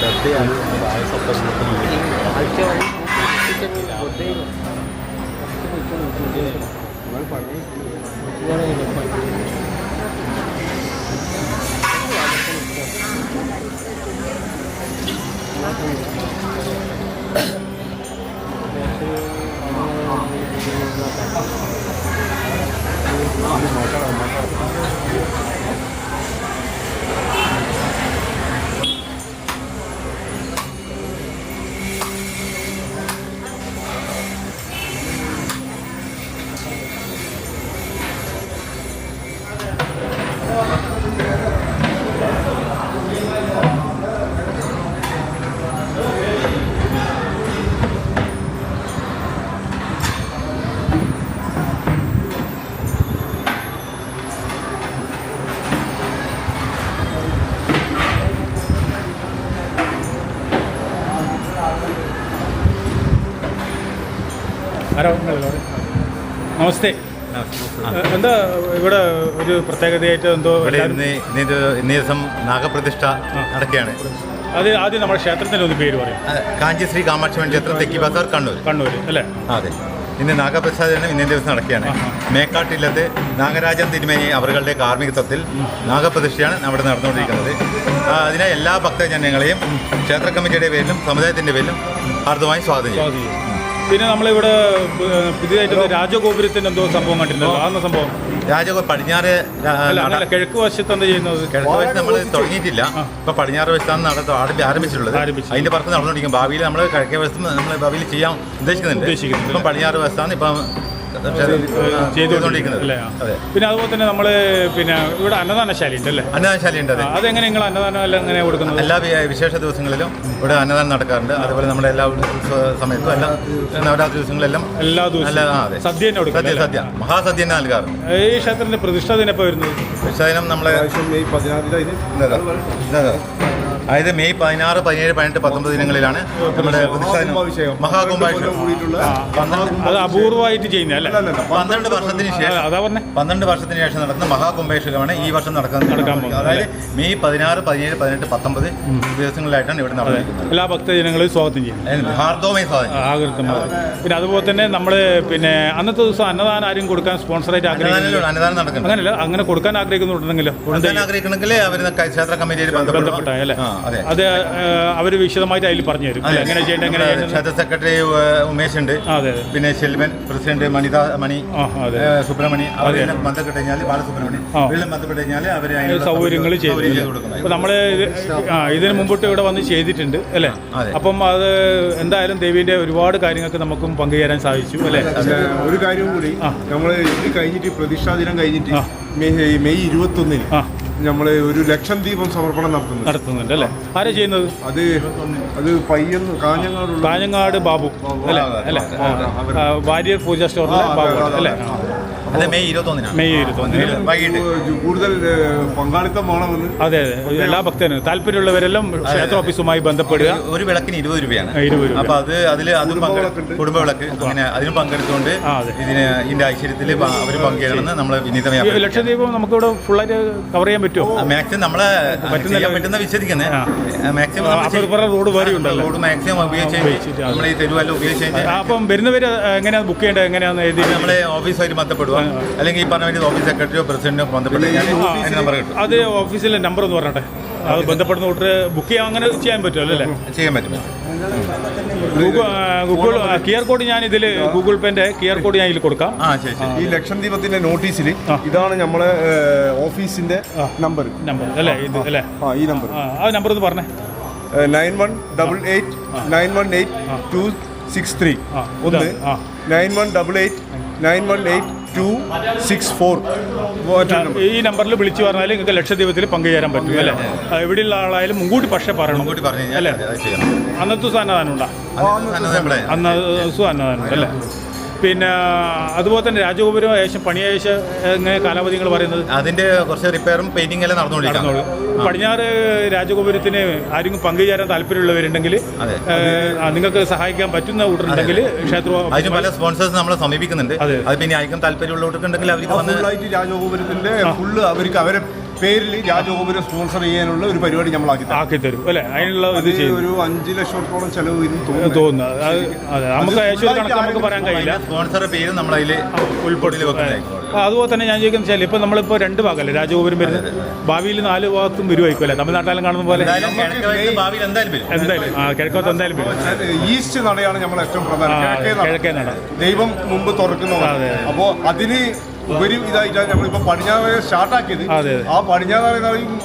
डरते हैं सब कुछ Thank you. എന്താ ഇവിടെ ഒരു പ്രത്യേകതയായിട്ട് എന്തോ ഇന്ന് ദിവസം നാഗപ്രതിഷ്ഠ നടക്കുകയാണ്. അത് ആദ്യം നമ്മുടെ ക്ഷേത്രത്തിന്റെ ഒന്ന് പേര് പറയും. കാഞ്ചി ശ്രീ കാമാക്ഷി ക്ഷേത്രം തെക്കി ബസാർ കണ്ണൂർ. കണ്ണൂർ അല്ലേ? അതെ. ഇന്ന് നാഗപ്രസാദനം ഇന്നേ ദിവസം നടക്കുകയാണ്. മേക്കാട്ടില്ലത്ത് നാഗരാജൻ തിരുമേനി അവരുടെ കാർമ്മികത്വത്തിൽ നാഗപ്രതിഷ്ഠയാണ് അവിടെ നടന്നുകൊണ്ടിരിക്കുന്നത്. അതിനെ എല്ലാ ഭക്തജനങ്ങളെയും ക്ഷേത്ര കമ്മിറ്റിയുടെ പേരിലും സമുദായത്തിന്റെ പേരിലും ഹാർദമായി സ്വാഗതം ചെയ്യും പിന്നെ നമ്മളിവിടെ പുതിയതായിട്ട് രാജഗോപുരത്തിന്റെ എന്തോ സംഭവം കണ്ടിട്ടുണ്ടല്ലോ. ആ. സംഭവം? രാജഗോ പടിഞ്ഞാറ് നട- കിഴക്ക് വശത്ത് എന്താ ചെയ്യുന്നത്? കിഴക്ക് വശത്ത് നമ്മൾ തുടങ്ങിയിട്ടില്ല. ഇപ്പൊ പടിഞ്ഞാറ് വശത്താണ് നടത്തും ആരംഭി- ആരംഭിച്ചിട്ടുള്ളത്. അതിന്റെ പുറത്ത് നടന്നുകൊണ്ടിരിക്കും. ഭാവിയിൽ നമ്മൾ കിഴക്കേ വശത്ത് നമ്മൾ ഭാവിയിൽ ചെയ്യാൻ ഉദ്ദേശിക്കുന്നുണ്ട്. ഉദ്ദേശിക്കുന്നുണ്ട്. ഇപ്പം പടിഞ്ഞാറ് വശത്താണ് ഇപ്പം ചെയ്തുകൊണ്ടിരിക്കുന്നത്. പിന്നെ അതുപോലെ തന്നെ നമ്മൾ പിന്നെ ഇവിടെ അന്നദാനശാല ഉണ്ട് അല്ലേ? അന്നദാനശാലയുണ്ട് അതെ. ആ, അതെങ്ങനെ നിങ്ങൾ അന്നദാനം എല്ലാം എങ്ങനെ കൊടുക്കുന്നത്? എല്ലാ വിശേഷ ദിവസങ്ങളിലും ഇവിടെ അന്നദാനം നടക്കാറുണ്ട്. അതുപോലെ നമ്മുടെ എല്ലാ സമയത്തും എല്ലാ നവരാത്രി ദിവസങ്ങളിലെല്ലാം എല്ലാ ദിവസവും. അതെ. സദ്യ സദ്യ സദ്യ. മഹാസദ്യ തന്നെ നൽകാറുണ്ട് ഈ ക്ഷേത്രത്തിന്റെ പ്രതിഷ്ഠ ദിനപ്പോൾ വരുന്നത്? വിശാലം നമ്മളെ മെയ് പതിനാറിന്. അതായത് മെയ് പതിനാറ് പതിനേഴ് പതിനെട്ട് പത്തൊമ്പത് ദിനങ്ങളിലാണ് നമ്മുടെ. മഹാകുംഭാഭിഷേകം. പന്ത്രണ്ട് അത് അപൂർവമായിട്ട് ചെയ്യുന്ന അല്ലേ? പന്ത്രണ്ട് വർഷത്തിന് ശേഷം പന്ത്രണ്ട് വർഷത്തിന് ശേഷം നടക്കുന്ന മഹാകുംഭാഭിഷേകമാണ് ഈ വർഷം നടക്കുന്നത് അതായത് മെയ് പതിനാറ് പതിനേഴ് പതിനെട്ട് പത്തൊമ്പത് ദിവസങ്ങളിലായിട്ടാണ് ഇവിടെ നടന്നിരിക്കുന്നത് എല്ലാ ഭക്തജനങ്ങളെയും സ്വാഗതം ചെയ്യുന്നത് ഹാർദവമായി പിന്നെ അതുപോലെ തന്നെ നമ്മൾ പിന്നെ അന്നത്തെ ദിവസം അന്നദാനം ആരും കൊടുക്കാൻ സ്പോൺസറായിട്ട് ആഗ്രഹിക്കുന്നില്ല. അങ്ങനെയല്ല അങ്ങനെ കൊടുക്കാൻ ആഗ്രഹിക്കുന്നുണ്ടെങ്കിലോ? കൊടുക്കാൻ ആഗ്രഹിക്കണമെങ്കിൽ അവർ ക്ഷേത്ര കമ്മിറ്റിയിൽ ബന്ധപ്പെട്ട അല്ലേ? ആ, അതെ. അത് അവർ വിശദമായിട്ട് അതിൽ പറഞ്ഞു തരും എങ്ങനെ ചെയ്യേണ്ടത് എങ്ങനെ ക്ഷേത്ര സെക്രട്ടറി ഉമേഷ് ഉണ്ട് അതെ പിന്നെ ശെൽവൻ പ്രസിഡന്റ് മണിത മണി അതെ. സുബ്രഹ്മണി അവരെല്ലാം ബന്ധപ്പെട്ട് കഴിഞ്ഞാൽ ബാലസുബ്രഹ്മണി ആ. ഇവരെല്ലാം ബന്ധപ്പെട്ട് കഴിഞ്ഞാൽ അവർ സൗകര്യങ്ങൾ ചെയ്തു. നമ്മൾ ഇതിനു മുമ്പിട്ട് ഇവിടെ വന്ന് ചെയ്തിട്ടുണ്ട് അല്ലേ? അപ്പം അത് എന്തായാലും ദേവീന്റെ ഒരുപാട് കാര്യങ്ങൾക്ക് നമുക്കും പങ്കുചേരാൻ സാധിച്ചു അല്ലേ? ഒരു കാര്യം കൂടി നമ്മൾ ഇത് കഴിഞ്ഞിട്ട് പ്രതിഷ്ഠാ ദിനം കഴിഞ്ഞിട്ട്. മെയ് ഇരുപത്തൊന്നിന് ആ. നമ്മൾ ഒരു ലക്ഷം ദീപം സമർപ്പണം നടത്തുന്നു നടത്തുന്നുണ്ട് അല്ലേ? ആരാ ചെയ്യുന്നത്? അത് അത് പയ്യന്ന് കാഞ്ഞങ്ങാട് കാഞ്ഞങ്ങാട് ബാബു. അല്ലേ? അല്ലേ? വാര്യർ പൂജ സ്റ്റോറിലെ ബാബു അല്ലേ. അത് മെയ് ഇരുപത്തൊന്നിനാണ്. മെയ് ഇരുപത്തൊന്നിന്. വൈകിട്ട്. കൂടുതൽ ഏഹ്, പങ്കാളിത്തം വേണമെന്ന് അതെ അതെ. എല്ലാ ഭക്തനും താല്പര്യമുള്ളവരെല്ലാം ക്ഷേത്ര ഓഫീസുമായി ബന്ധപ്പെടുക. ഒരു വിളക്കിന് ഇരുപത് രൂപയാണ്. ഇരുപത് രൂപ. അപ്പൊ അത് അതിൽ അതും കുടുംബ വിളക്ക്. അങ്ങനെ അതിന് പങ്കെടുത്തുകൊണ്ട് ഇതിന് ഇതിന്റെ ഐശ്വര്യത്തിൽ അവർ പങ്കുചേരണമെന്ന് നമ്മൾ വിനീതമായി ലക്ഷദ്വീപം നമുക്ക് ലക്ഷദ്വീപം നമുക്കിവിടെ ഫുള്ളായിട്ട് കവർ ചെയ്യാൻ പറ്റുമോ? മാക്സിമം നമ്മളെ പറ്റുന്ന വിശ്വസിക്കുന്നത് ആ. മാക്സിമം റോഡ് ഉണ്ടല്ലോ. റോഡ് മാക്സിമം ഉപയോഗിച്ച്. നമ്മൾ ഈ തെരുവല്ല ഉപയോഗിച്ച് അപ്പം വരുന്നവർ എങ്ങനെയാണ് ബുക്ക് ചെയ്യേണ്ടത്? എങ്ങനെയാണെന്ന് എഴുതി നമ്മളെ ഓഫീസുമായിട്ട് ബന്ധപ്പെടുക. അല്ലെങ്കിൽ ഈ പറഞ്ഞ ഓഫീസ് സെക്രട്ടറിയോ പ്രസിഡന്റോ ബന്ധപ്പെട്ട് ഞാൻ നമ്പർ കിട്ടും. അത് ഓഫീസിലെ നമ്പർ എന്ന് പറഞ്ഞെ അത് ബന്ധപ്പെടുന്ന കൂട്ടർ ബുക്ക് ചെയ്യാൻ അങ്ങനെ ചെയ്യാൻ പറ്റുമല്ലോ അല്ലേ? ചെയ്യാൻ പറ്റും. Google Google Q R code ഞാൻ ഇതിൽ ഗൂഗിൾ പേന്റെ ക്യു ആർ കോഡ് ഞാൻ ഇതിൽ കൊടുക്കാം. ആ ശരി ഈ ലക്ഷദ്വീപത്തിന്റെ നോട്ടീസിൽ ഇതാണ് നമ്മളെ ഓഫീസിന്റെ നമ്പർ നമ്പർ അല്ലേ? ഇത് അല്ലേ? ആ ഈ നമ്പർ ആ നമ്പർ ഒന്ന് പറഞ്ഞേ. Nine one double eight nine one eight two six three. ആ, ഒന്ന് ആ. Nine one double eight nine one eight two six four ഈ നമ്പറിൽ വിളിച്ചു പറഞ്ഞാൽ നിങ്ങൾക്ക് ലക്ഷദ്വീപത്തിൽ പങ്കുചേരാൻ പറ്റും അല്ലേ? എവിടെയുള്ള ആളായാലും മുൻകൂട്ടി പക്ഷേ പറയണം മുൻകൂട്ടി പറഞ്ഞു ചെയ്യണം അന്നത്തെ സന്നദ്ധാനം ഉണ്ടാ അന്ന് ദിവസം ഉണ്ട് അല്ലേ? പിന്നെ അതുപോലെ തന്നെ രാജഗോപുരം ഏകദേശം പണിയേശ എങ്ങനെ കാലാവധി നിങ്ങൾ പറയുന്നത്? അതിന്റെ കുറച്ച് റിപ്പയറും പെയിന്റിംഗ് എല്ലാം നടന്നുകൊണ്ടിരിക്കുന്നു. പടിഞ്ഞാറ് രാജഗോപുരത്തിന് ആരെങ്കിലും പങ്കുചേരാൻ താല്പര്യമുള്ളവരുണ്ടെങ്കിൽ. നിങ്ങൾക്ക് സഹായിക്കാൻ പറ്റുന്ന കൂട്ടരുണ്ടെങ്കിൽ ക്ഷേത്ര അതിന് പല സ്പോൺസേഴ്സ് നമ്മളെ സമീപിക്കുന്നുണ്ട്. അതെ. പിന്നെ അയക്കാൻ താല്പര്യമുള്ളവർക്കുണ്ടെങ്കിൽ അവർക്ക് വന്ന് രാജഗോപുരത്തിന്റെ ഫുള്ള് അവർക്ക് അവരെ പേരിൽ രാജഗോപുരം സ്പോൺസർ ചെയ്യാനുള്ള ഒരു പരിപാടി നമ്മൾ ആക്കി ആക്കി തരും. അല്ലേ? അതിനുള്ള ഇത് ചെയ്യും ഒരു അഞ്ച് ലക്ഷത്തോളം ചെലവ് തോന്നുന്നു. തോന്നുന്നു. അത് അതെ. നമുക്ക് കണക്ക് നമുക്ക് പറയാൻ കഴിയില്ല. സ്പോൺസർ പേര് ഉൾപ്പെടുത്തി ആ, അതുപോലെ തന്നെ ഞാൻ ചോദിക്കുന്നത് വെച്ചാൽ ഇപ്പം നമ്മളിപ്പോൾ രണ്ട് ഭാഗമല്ലേ രാജഗോപുരം വരുന്നത്. ഭാവിയിൽ നാല് ഭാഗത്തും വരുമായിരിക്കും അല്ലേ? തമിഴ്നാട്ടിലും കാണുന്ന പോലെ. എന്തായാലും ആ കിഴക്കോത്ത് എന്തായാലും വരും. ഈസ്റ്റ് നടയാണ് നമ്മൾ ഏറ്റവും പ്രധാനം. കിഴക്കേ നട. ദൈവം മുമ്പ് തുറക്കുന്നതാണ്. അപ്പോൾ അപ്പോ അതിന് ഉപരി ഇതായിട്ടാണ് നമ്മളിപ്പോ പടിഞ്ഞാറ് സ്റ്റാർട്ടാക്കിയത്. അതെ, അതെ. ആ പടിഞ്ഞാറ് പറയുന്ന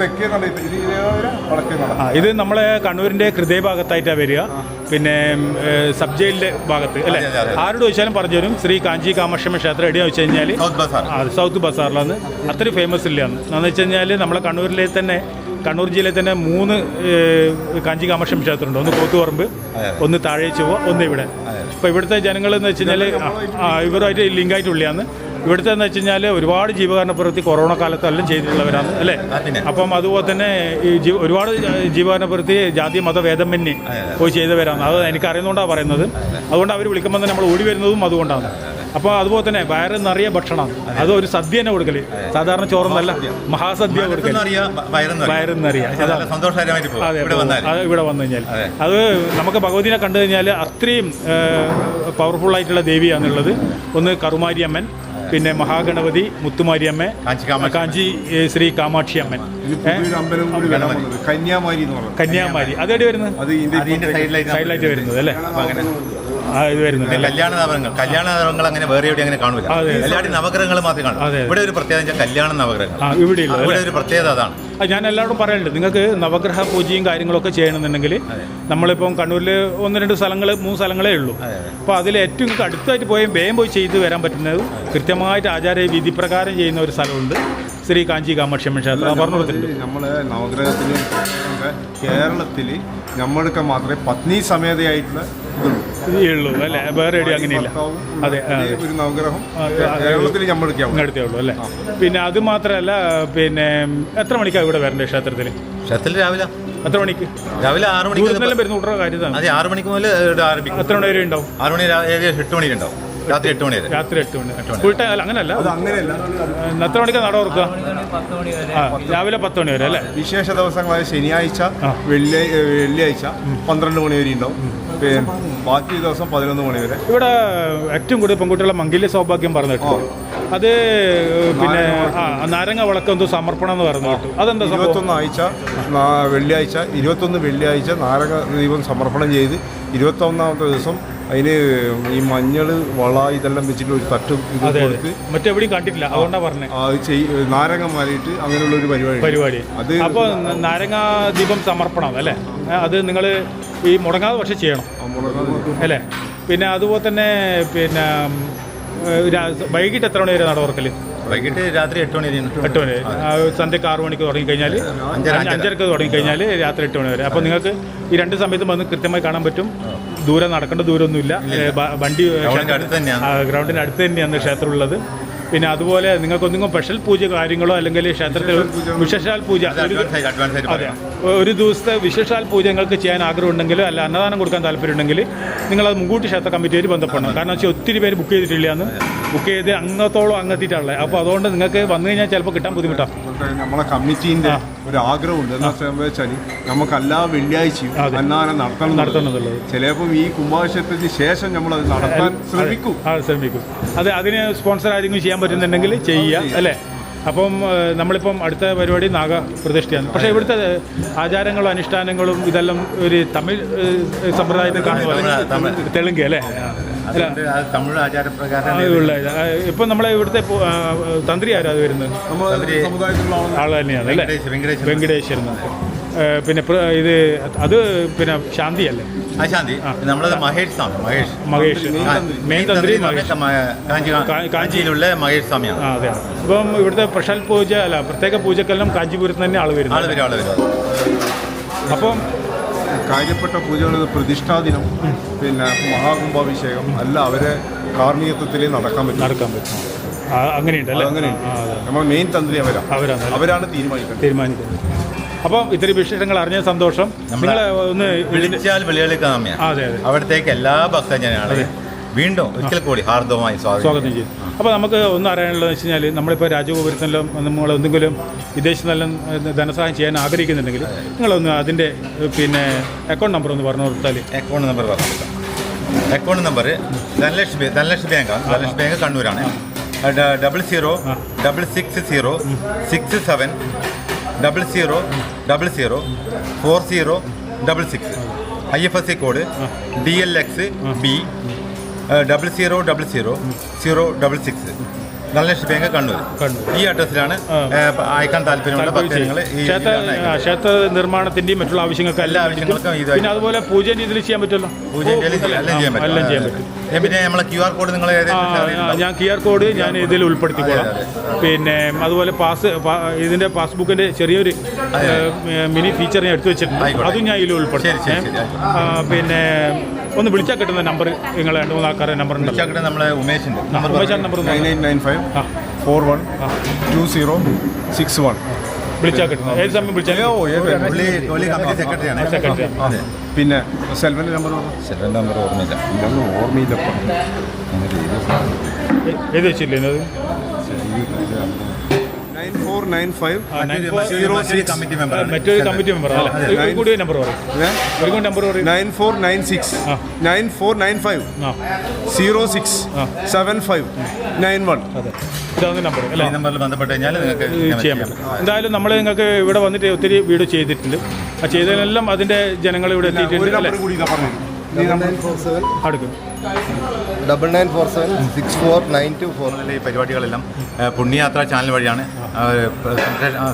തെക്കേ നട ഇത് ഏതാ? വടക്കേ നട. ഇത് നമ്മളെ കണ്ണൂരിന്റെ ഹൃദയഭാഗത്തായിട്ടാണ് വരിക. പിന്നെ സബ് ജയിലിന്റെ ഭാഗത്ത് അല്ലേ. ആരോട് ചോദിച്ചാലും പറഞ്ഞു തരും. ശ്രീ കാഞ്ചി കാമക്ഷമ ക്ഷേത്രം എവിടെയാ വെച്ച് കഴിഞ്ഞാൽ സൗത്ത് ബസാറിലാണ്. അത്ര ഫേമസ് ഇല്ലാന്ന് എന്ന് വെച്ച് കഴിഞ്ഞാൽ നമ്മളെ കണ്ണൂരിലെ തന്നെ കണ്ണൂർ ജില്ലയിൽ തന്നെ മൂന്ന് കാഞ്ചി ക്ഷേത്രം ക്ഷേത്രമുണ്ട്. ഒന്ന് കോത്തുപറമ്പ്. ഒന്ന് താഴെ ചൊവ്വ ഒന്ന് ഇവിടെ. അപ്പോൾ ഇവിടുത്തെ ജനങ്ങൾ എന്ന് വെച്ച് കഴിഞ്ഞാൽ ഇവരുമായിട്ട് ലിങ്കായിട്ടുള്ളതാണ് ഇവിടുത്തെ എന്ന് വെച്ച് കഴിഞ്ഞാൽ ഒരുപാട് ജീവകാരണ പ്രവൃത്തി കൊറോണ കാലത്തെല്ലാം ചെയ്തിട്ടുള്ളവരാണ് അല്ലേ? അപ്പം അതുപോലെ തന്നെ ഈ ഒരുപാട് ജീവകാരണ പ്രവൃത്തി ജാതി മത ഭേദമന്യേ പോയി ചെയ്തവരാണ്. അത് എനിക്ക് അറിയുന്നതുകൊണ്ടാണ് പറയുന്നത്. അതുകൊണ്ട് അവർ വിളിക്കുമ്പോൾ തന്നെ നമ്മൾ ഓടി വരുന്നതും അതുകൊണ്ടാണ്. അപ്പോൾ അതുപോലെ തന്നെ വയറ് നിറയെ ഭക്ഷണം അത്. ഒരു സദ്യ തന്നെ കൊടുക്കൽ. സാധാരണ ചോറൊന്നല്ല മഹാസദ്യ കൊടുക്കൽ. പോകും. അതെ ഇവിടെ വന്നാൽ അത് ഇവിടെ വന്നു കഴിഞ്ഞാൽ അത്. നമുക്ക് ഭഗവതിനെ കണ്ടു കഴിഞ്ഞാൽ അത്രയും പവർഫുൾ ആയിട്ടുള്ള ദേവിയാണുള്ളത് ഒന്ന് കറുമാരി അമ്മൻ പിന്നെ മഹാഗണപതി മുത്തുമാരിയമ്മ കാഞ്ചി കാഞ്ചി ശ്രീ കാമാക്ഷി അമ്മൻ. കന്യാമാരി കന്യാമാരി. അതെവിടെ വരുന്നത്? സൈഡിലായിട്ട് വരുന്നത്. അല്ലേ? ഇത് വരുന്നുണ്ട് കല്യാണ നവഗ്രഹങ്ങൾ കല്യാണ നവഗ്രഹങ്ങൾ അങ്ങനെ വേറെ എവിടെ അങ്ങനെ കാണില്ല. എല്ലാവരും നവഗ്രഹങ്ങൾ മാത്രമേ കാണൂ. ഇവിടെ ഒരു പ്രത്യേകത വെച്ചാൽ കല്യാണ നവഗ്രഹങ്ങൾ. ഇവിടെ ഇവിടെ ഒരു പ്രത്യേകത അതാണ്. ഞാൻ എല്ലാവരോടും പറയാനുണ്ട്. നിങ്ങൾക്ക് നവഗ്രഹ പൂജയും കാര്യങ്ങളൊക്കെ ചെയ്യണമെന്നുണ്ടെങ്കിൽ നമ്മളിപ്പം കണ്ണൂരിൽ ഒന്ന് രണ്ട് സ്ഥലങ്ങൾ മൂന്ന് സ്ഥലങ്ങളേ ഉള്ളൂ. അപ്പോൾ അതിൽ ഏറ്റവും നിങ്ങൾക്ക് അടുത്തായിട്ട് പോയി വേഗം പോയി ചെയ്ത് വരാൻ പറ്റുന്നത് കൃത്യമായിട്ട് ആചാര വിധിപ്രകാരം ചെയ്യുന്ന ഒരു സ്ഥലമുണ്ട്. ശ്രീ കാഞ്ചി കാമാക്ഷി ക്ഷേത്രം. പറഞ്ഞു കൊടുത്തിട്ടുണ്ട്. നമ്മൾ നവഗ്രഹത്തിന് കേരളത്തിൽ നമ്മൾക്ക് മാത്രമേ പത്നി സമേതയായിട്ടുള്ള ഉള്ളൂ അല്ലേ? വേറെ എവിടെയും അങ്ങനെയില്ല. അതെ ഒരു നവഗ്രഹം കേരളത്തിൽ ഉള്ളൂ അല്ലേ? പിന്നെ അത് മാത്രമല്ല പിന്നെ എത്ര മണിക്കാണ് ഇവിടെ വരേണ്ടത് ക്ഷേത്രത്തിൽ? ക്ഷേത്രത്തിൽ രാവിലെ. എത്ര മണിക്ക്? രാവിലെ ആറ് മണിക്ക് വരുന്ന കൂട്ടുള്ള കാര്യത്താണ് അതെ ആറ് മണിക്ക് മുതൽ ആരംഭിക്കും എത്ര മണി വരെ ഉണ്ടാവും? ആറ് മണി രാവിലെ ഏകദേശം എട്ട് മണി ഉണ്ടാവും. രാത്രി എട്ട് മണി വരെ. രാത്രി എട്ട് മണി. ഫുൾ ടൈം അല്ല അങ്ങനെയല്ല. എത്ര മണിക്കാണ് നട ഓർക്കുക ആ രാവിലെ പത്ത് മണി വരെ അല്ലേ? വിശേഷ ദിവസങ്ങളായ ശനിയാഴ്ച. വെള്ളി വെള്ളിയാഴ്ച പന്ത്രണ്ട് മണി വരെ ഉണ്ടാവും. ബാക്കി ദിവസം പതിനൊന്ന് മണി വരെ. ഇവിടെ ഏറ്റവും കൂടുതൽ പെൺകുട്ടികളെ മംഗല്യ സൗഭാഗ്യം പറഞ്ഞു കേട്ടോ. അത് പിന്നെ നാരങ്ങ വിളക്കം എന്തോ സമർപ്പണം എന്ന് പറഞ്ഞു കേട്ടു. അതെന്താ സംഭവം? ഇരുപത്തൊന്ന് ആഴ്ച വെള്ളിയാഴ്ച ഇരുപത്തൊന്ന് വെള്ളിയാഴ്ച നാരങ്ങ ദീപം സമർപ്പണം ചെയ്ത് ഇരുപത്തൊന്നാമത്തെ ദിവസം അതിന് ഈ മഞ്ഞൾ വള ഇതെല്ലാം വെച്ചിട്ട് ഒരു തട്ടും ഇത് കൊടുത്ത് മറ്റെവിടെയും കണ്ടിട്ടില്ല. അതുകൊണ്ടാണ് പറഞ്ഞത് അത് ചെയ് നാരങ്ങ മാറിയിട്ട് അങ്ങനെയുള്ള ഒരു പരിപാടി പരിപാടി. അത് അപ്പോൾ നാരങ്ങ ദീപം സമർപ്പണം അല്ലേ? അത് നിങ്ങൾ ഈ മുടങ്ങാതെ പക്ഷെ ചെയ്യണം. അല്ലേ? പിന്നെ അതുപോലെ തന്നെ പിന്നെ വൈകിട്ട് എത്ര മണി വരെ നട തുറക്കൽ? വൈകിട്ട് രാത്രി എട്ട് മണി എട്ട് മണി സന്ധ്യക്ക് ആറ് മണിക്ക് തുടങ്ങിക്കഴിഞ്ഞാൽ അഞ്ചര, അഞ്ചര. അഞ്ചരക്ക് തുടങ്ങിക്കഴിഞ്ഞാൽ രാത്രി എട്ട് മണി വരെ. അപ്പോൾ നിങ്ങൾക്ക് ഈ രണ്ട് സമയത്തും വന്ന് കൃത്യമായി കാണാൻ പറ്റും. ദൂരം നടക്കേണ്ട ദൂരമൊന്നുമില്ല. വണ്ടി ഗ്രൗണ്ടിന്റെ അടുത്ത് തന്നെയാണ്. ക്ഷേത്രം ഉള്ളത് പിന്നെ അതുപോലെ നിങ്ങൾക്ക് ഒന്നും സ്പെഷ്യൽ പൂജ കാര്യങ്ങളോ അല്ലെങ്കിൽ ക്ഷേത്രത്തിൽ വിശേഷാൽ പൂജ ഒരു അതെ ദിവസത്തെ വിശേഷാൽ പൂജ നിങ്ങൾക്ക് ചെയ്യാൻ ആഗ്രഹമുണ്ടെങ്കിൽ അല്ല അന്നദാനം കൊടുക്കാൻ താല്പര്യമുണ്ടെങ്കിൽ നിങ്ങളത് മുൻകൂട്ടി ക്ഷേത്ര കമ്മിറ്റിയായിട്ട് ബന്ധപ്പെടണം. കാരണം വെച്ചാൽ ഒത്തിരി പേര് ബുക്ക് ചെയ്തിട്ടില്ലാന്ന്. ബുക്ക് ചെയ്ത് അങ്ങത്തോളം അങ്ങെത്തിയിട്ടുള്ളത് അപ്പോൾ അതുകൊണ്ട് നിങ്ങൾക്ക് വന്നു കഴിഞ്ഞാൽ ചിലപ്പോൾ കിട്ടാൻ ബുദ്ധിമുട്ടാണ് നമ്മളെ കമ്മിറ്റീന്റെ ഒരു ആഗ്രഹമുണ്ട് എന്താ വെച്ചാൽ നമുക്ക് എല്ലാ വെള്ളിയാഴ്ചയും. അന്നദാനം നടത്തണം നടത്തണം എന്നുള്ളത്. എന്നുള്ളത്. ചിലപ്പം ഈ കുംഭാഭിഷേകത്തിന് ശേഷം നമ്മൾ അത് നടത്താൻ ശ്രമിക്കും. ശ്രമിക്കും. അത് അതിന് സ്പോൺസർ ആരെങ്കിലും ചെയ്യാൻ പറ്റുന്നുണ്ടെങ്കിൽ ചെയ്യുക അല്ലേ? അപ്പം നമ്മളിപ്പം അടുത്ത പരിപാടി നാഗ പ്രതിഷ്ഠയാണ്. പക്ഷേ ഇവിടുത്തെ ആചാരങ്ങളും അനുഷ്ഠാനങ്ങളും ഇതെല്ലാം ഒരു തമിഴ് സമ്പ്രദായത്തിൽ തമിഴ്. തെലുങ്ക് അല്ലേ? തമിഴ് ആചാരപ്രകാരം ഇപ്പം നമ്മളെ ഇവിടുത്തെ തന്ത്രി ആരാ അത് വരുന്നത്? ആൾ തന്നെയാണ് അല്ലേ? വെങ്കടേശ്വരൻ പിന്നെ ഇത് അത് പിന്നെ ശാന്തി അല്ലേ? അശാന്തി നമ്മളത് മഹേഷ് സ്വാമി മഹേഷ്. മഹേഷ്. മെയിൻ തന്ത്രി കാഞ്ചിയിലുള്ള മഹേഷ് സ്വാമിയാണ്. അതെ. ഇപ്പം ഇവിടുത്തെ പ്രഷൽ പൂജ അല്ല പ്രത്യേക പൂജക്കെല്ലാം കാഞ്ചീപുരത്ത് തന്നെ ആൾ ആൾ വരുന്നത് വരും. അപ്പം കാര്യപ്പെട്ട പൂജകൾ പ്രതിഷ്ഠാദിനം പിന്നെ മഹാകുംഭാഭിഷേകം അല്ല അവരെ കാർമ്മികത്വത്തിലേ നടക്കാൻ പറ്റും. നടക്കാൻ പറ്റും. അങ്ങനെയുണ്ട് അല്ലേ? അങ്ങനെയുണ്ട് നമ്മൾ മെയിൻ തന്ത്രി അവരാണ് അവരാണ്? അവരാണ് തീരുമാനിക്കുന്നത് തീരുമാനിക്കുന്നത് അപ്പം ഇത്തിരി വിശേഷങ്ങൾ അറിഞ്ഞ സന്തോഷം. നമ്മളെ- നിങ്ങൾ ഒന്ന് വിളിച്ചാൽ അതെ അതെ. അവിടത്തേക്ക് എല്ലാ ഭക്തജനങ്ങളെയും വീണ്ടും ഒരിക്കൽ കൂടി ഹാർദവമായി സ്വാഗതം ചെയ്യും. അപ്പോൾ നമുക്ക് ഒന്ന് അറിയാനുള്ളതെന്ന് വെച്ച് കഴിഞ്ഞാൽ നമ്മളിപ്പോൾ രാജഗോപുരത്തിനെല്ലാം നമ്മൾ എന്തെങ്കിലും വിദേശത്ത് നല്ല ധനസഹായം ചെയ്യാൻ ആഗ്രഹിക്കുന്നുണ്ടെങ്കിൽ നിങ്ങളൊന്ന് അതിന്റെ പിന്നെ അക്കൗണ്ട് നമ്പർ ഒന്ന് പറഞ്ഞു കൊടുത്താൽ അക്കൗണ്ട് നമ്പർ പറഞ്ഞു കൊടുക്കാം. അക്കൗണ്ട് നമ്പർ ധനലക്ഷ്മി ധനലക്ഷ്മി ബാങ്കാണ് ധനലക്ഷ്മി ബാങ്ക് കണ്ണൂരാണ്. Double zero double six zero six seven double zero double zero four zero double six I F S C code D L X B double zero double zero zero double six Dhanalakshmi bank Kannur Kannur. ഈ അഡ്രസ്സിലാണ് അയക്കാൻ താല്പര്യമുള്ള ഭക്തജനങ്ങൾ ക്ഷേത്ര നിർമ്മാണത്തിന്റെയും മറ്റുള്ള ആവശ്യങ്ങൾക്ക് എല്ലാ ആവശ്യങ്ങൾക്കും പിന്നെ അതുപോലെ പൂജ രീതിയിൽ ചെയ്യാൻ പറ്റുമല്ലോ? പൂജ എല്ലാം ചെയ്യാൻ- പറ്റും. പിന്നെ നമ്മളെ ക്യു ആർ കോഡ് നിങ്ങൾ ഞാൻ ക്യു ആർ കോഡ് ഞാൻ ഇതിൽ ഉൾപ്പെടുത്തിക്കോളാം. പിന്നെ അതുപോലെ പാസ് ഇതിന്റെ പാസ്ബുക്കിന്റെ ചെറിയൊരു മിനി ഫീച്ചർ ഞാൻ എടുത്തു വെച്ചിട്ടുണ്ട്. അതും ഞാൻ ഇതിൽ ഉൾപ്പെടുത്തും. പിന്നെ ഒന്ന് വിളിച്ചാൽ കിട്ടുന്ന നമ്പർ നിങ്ങൾ രണ്ട് മൂന്ന് ആൾക്കാരുടെ നമ്പർ വിളിച്ചാൽ വിളിച്ചാൽ നമ്മളെ ഉമേഷിന്റെ number ഉമേഷാണ് number nine eight nine five ആ. Four one two zero six one വിളിച്ചാൽ കിട്ടുന്നത് ഏത് സമയം വിളിച്ചാൽ സെക്രട്ടറിയാണ്. സെക്രട്ടറി. അതെ. പിന്നെ സെൽവന്റെ നമ്പർ സെൽവന്റെ നമ്പർ ഓർമ്മയില്ല. ഇതൊന്നും ഓർമ്മയില്ലപ്പം ഏത് വെച്ചില്ലേ ഇത് നയൻ ഫോർ നയൻ ഫൈവ് മറ്റൊരു കമ്മിറ്റി മെമ്പർ മറ്റൊരു കമ്മിറ്റി മെമ്പർ അല്ലേ. കൂടി നമ്പർ പറയും. ഒരു കൂടി നമ്പർ പറയും. നയൻ ഫോർ നയൻ സിക്സ് ആ. Nine four nine five zero six seven five nine one ഇതാണ് നമ്പർ അല്ലേ? ഈ നമ്പറിൽ ബന്ധപ്പെട്ട് കഴിഞ്ഞാൽ നിങ്ങൾക്ക് ചെയ്യാൻ പറ്റും. എന്തായാലും നമ്മൾ നിങ്ങൾക്ക് ഇവിടെ വന്നിട്ട് ഒത്തിരി വീഡിയോ ചെയ്തിട്ടുണ്ട്. ആ ചെയ്തതിനെല്ലാം അതിന്റെ ജനങ്ങൾ ഇവിടെ എത്തിയിട്ടുണ്ട് അടുക്കും double nine four seven six four nine two four ഈ പരിപാടികളെല്ലാം പുണ്യയാത്ര ചാനൽ വഴിയാണ്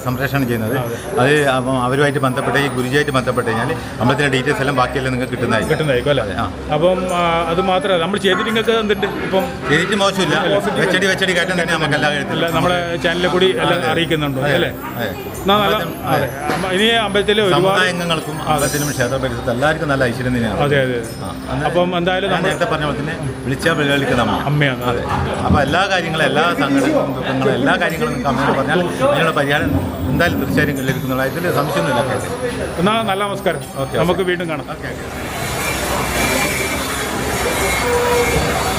സംപ്രേഷണം ചെയ്യുന്നത്. അത് അവരുമായിട്ട് ബന്ധപ്പെട്ട് ഈ ഗുരുജിയായിട്ട് ബന്ധപ്പെട്ട് കഴിഞ്ഞാൽ അമ്പലത്തിന്റെ ഡീറ്റെയിൽസ് എല്ലാം ബാക്കിയെല്ലാം നിങ്ങൾക്ക് കിട്ടുന്നതായിരിക്കും. കിട്ടുന്നതായിരിക്കും അല്ലേ? അപ്പം അത് മാത്രമല്ല നമ്മൾ ചെയ്തിട്ട് നിങ്ങൾക്ക് എന്തുണ്ട്? ഇപ്പം ചെയ്തിട്ട് മോശമില്ല. വെച്ചടി വെച്ചടി കയറ്റം തന്നെ നമുക്ക് എല്ലാ കാര്യത്തില്ല കാര്യത്തിലും നമ്മുടെ ചാനലിൽ കൂടി എല്ലാം അറിയിക്കുന്നുണ്ട് അല്ലേ? ഇനി അമ്പലത്തിൽ ഒരുപാട് സമുദായങ്ങൾക്കും അമ്പലത്തിനും ക്ഷേത്ര പരിസരത്ത് എല്ലാവർക്കും നല്ല ഐശ്വര്യം തന്നെയാണ്. അതെ അതെ അപ്പം എന്തായാലും നമ്മൾ നേരത്തെ പറഞ്ഞ പോലെ തന്നെ വിളിച്ചാൽ വെള്ളിക്കുന്ന അമ്മ അമ്മയാണ് അതെ. അപ്പോൾ എല്ലാ കാര്യങ്ങളും എല്ലാ സംഘടനകളും ദുഃഖങ്ങളും എല്ലാ കാര്യങ്ങളും നിങ്ങൾക്ക് അമ്മയോട് പറഞ്ഞാൽ അതിനുള്ള പരിഹാരം എന്തായാലും തീർച്ചയായും ലഭിക്കുന്നതായിട്ട് സംശയമൊന്നുമില്ല എന്നാൽ എന്നാ നല്ല നമസ്കാരം. ഓക്കെ. നമുക്ക് വീണ്ടും കാണാം. Okay Thank